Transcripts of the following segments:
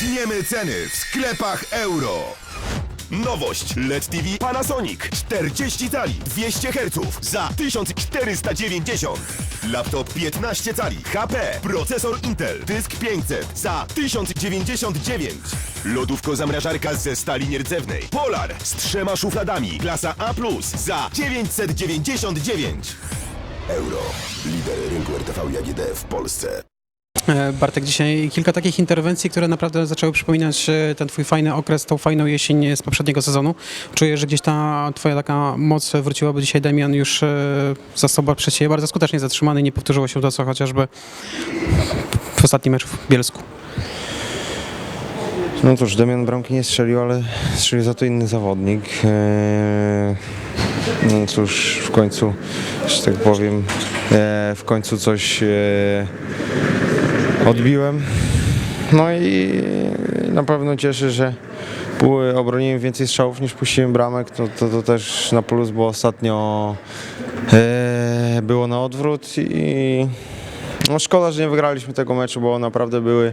Tniemy ceny w sklepach euro. Nowość LED TV Panasonic 40 cali 200 Hz za 1490. Laptop 15 cali HP procesor Intel dysk 500 za 1099. Lodówko zamrażarka ze stali nierdzewnej Polar z trzema szufladami klasa A+, za 999. Euro. Lider rynku RTV i AGD w Polsce. E, Bartek, dzisiaj kilka takich interwencji, które naprawdę zaczęły przypominać e, ten twój fajny okres, tą fajną jesień z poprzedniego sezonu. Czuję, że gdzieś ta twoja taka moc wróciłaby dzisiaj Damian już e, za sobą przed siebie bardzo skutecznie zatrzymany. Nie powtórzyło się to, co chociażby w ostatnim meczu w Bielsku. No cóż, Damian bramki nie strzelił, ale strzelił za to inny zawodnik. No cóż, w końcu, że tak powiem, w końcu coś odbiłem. No i na pewno cieszę, że obroniłem więcej strzałów niż puściłem bramek. To, to, to też na plus, bo ostatnio eee, było na odwrót i no szkoda, że nie wygraliśmy tego meczu, bo naprawdę były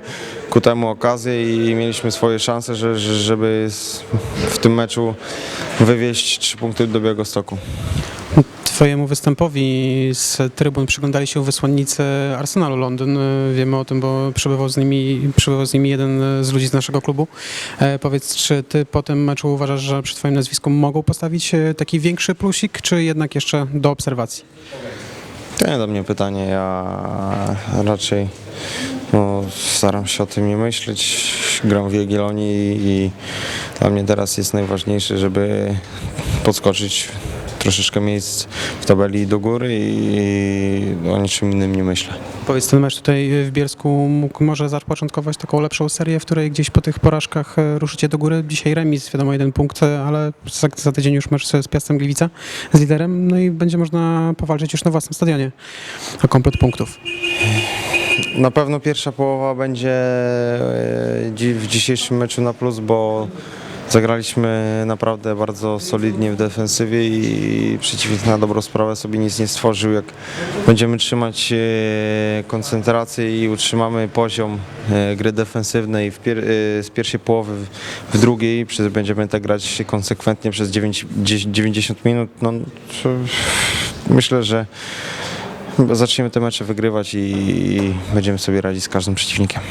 ku temu okazje i mieliśmy swoje szanse, że, że, żeby w tym meczu wywieźć trzy punkty do Białegostoku. Twojemu występowi z trybun przyglądali się wysłannicy Arsenalu Londyn. Wiemy o tym, bo przebywał z nimi, przebywał z nimi jeden z ludzi z naszego klubu. E, powiedz, czy ty po tym meczu uważasz, że przy twoim nazwisku mogą postawić taki większy plusik, czy jednak jeszcze do obserwacji? To nie do mnie pytanie, ja raczej no, staram się o tym nie myśleć. Gram w Jagiellonii i dla mnie teraz jest najważniejsze, żeby podskoczyć troszeczkę miejsc w tabeli do góry i o niczym innym nie myślę. Powiedz, ten mecz tutaj w Bielsku mógł może zapoczątkować taką lepszą serię, w której gdzieś po tych porażkach e, ruszycie do góry. Dzisiaj remis, wiadomo, jeden punkt, e, ale za, za tydzień już mecz z Piastem Gliwica z liderem, no i będzie można powalczyć już na własnym stadionie o komplet punktów. Na pewno pierwsza połowa będzie e, w dzisiejszym meczu na plus, bo zagraliśmy naprawdę bardzo solidnie w defensywie i przeciwnik na dobrą sprawę sobie nic nie stworzył. Jak będziemy trzymać e, koncentrację i utrzymamy poziom e, gry defensywnej pier- e, z pierwszej połowy w, drugiej, będziemy tak grać konsekwentnie przez 9, 10 90 minut, no, myślę, że Zaczniemy te mecze wygrywać i będziemy sobie radzić z każdym przeciwnikiem.